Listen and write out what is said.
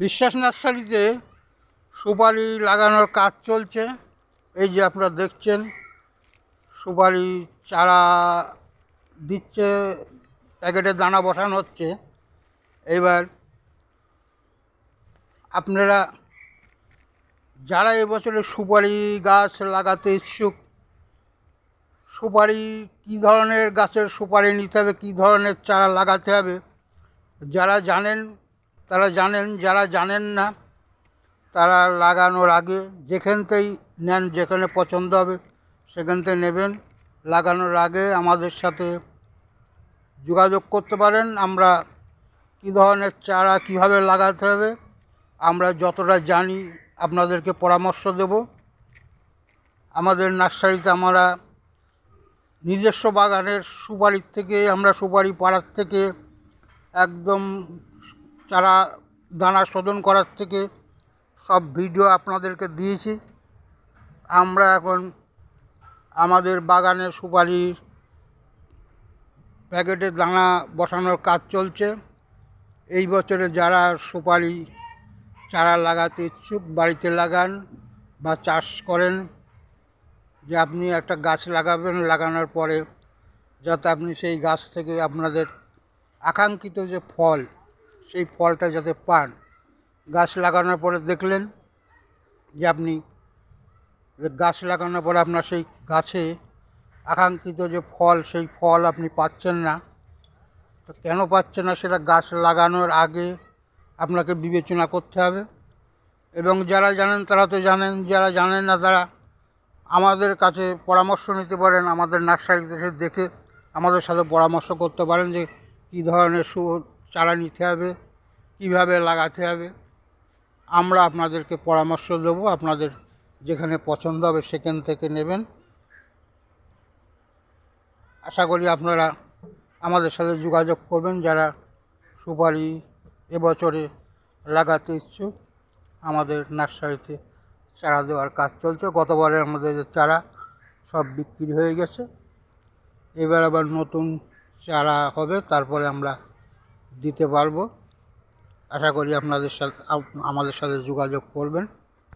বিশ্বাস নার্সারিতে সুপারি লাগানোর কাজ চলছে। এই যে আপনারা দেখছেন, সুপারি চারা দিচ্ছে, প্যাকেটে দানা বসানো হচ্ছে। এবার আপনারা যারা এবছরে সুপারি গাছ লাগাতে ইচ্ছুক, সুপারি কী ধরনের গাছের সুপারি নিতে হবে, কী ধরনের চারা লাগাতে হবে, যারা জানেন তারা জানেন, যারা জানেন না, তারা লাগানোর আগে যেখানতেই নেন, যেখানে পছন্দ হবে, সেখান থেকে নেবেন। লাগানোর আগে আমাদের সাথে যোগাযোগ করতে পারেন। আমরা কী ধরনের চারা কীভাবে লাগাতে হবে, আমরা যতটা জানি আপনাদেরকে পরামর্শ দেব। আমাদের নার্সারিতে আমরা নিজস্ব বাগানের সুপারির থেকে, আমরা সুপারি পাড়ার থেকে একদম চারা দানা শোধন করার থেকে সব ভিডিও আপনাদেরকে দিয়েছি। আমরা এখন আমাদের বাগানে সুপারির প্যাকেটে দানা বসানোর কাজ চলছে। এই বছরে যারা সুপারি চারা লাগাতে ইচ্ছুক, বাড়িতে লাগান বা চাষ করেন, যে আপনি একটা গাছ লাগাবেন, লাগানোর পরে যাতে আপনি সেই গাছ থেকে আপনাদের আকাঙ্ক্ষিত যে ফল সেই ফলটা যাতে পান। গাছ লাগানোর পরে দেখলেন যে আপনি গাছ লাগানোর পরে আপনার সেই গাছে আকাঙ্ক্ষিত যে ফল, সেই ফল আপনি পাচ্ছেন না। তো কেন পাচ্ছেন না সেটা গাছ লাগানোর আগে আপনাকে বিবেচনা করতে হবে। এবং যারা জানেন তারা তো জানেন, যারা জানেন না তারা আমাদের কাছে পরামর্শ নিতে পারেন, আমাদের নার্সারিতে দেখে আমাদের সাথে পরামর্শ করতে পারেন যে কী ধরনের চারা নিতে হবে, কীভাবে লাগাতে হবে, আমরা আপনাদেরকে পরামর্শ দেবো, আপনাদের যেখানে পছন্দ হবে সেখান থেকে নেবেন। আশা করি আপনারা আমাদের সাথে যোগাযোগ করবেন, যারা সুপারি এবছরে লাগাতে ইচ্ছুক, আমাদের নার্সারিতে চারা দেওয়ার কাজ চলছে। গতবারে আমাদের চারা সব বিক্রি হয়ে গেছে। এবার আবার নতুন চারা হবে, তারপরে আমরা দিতে পারব। আশা করি আপনাদের সাথে আমাদের সাথে যোগাযোগ করবেন।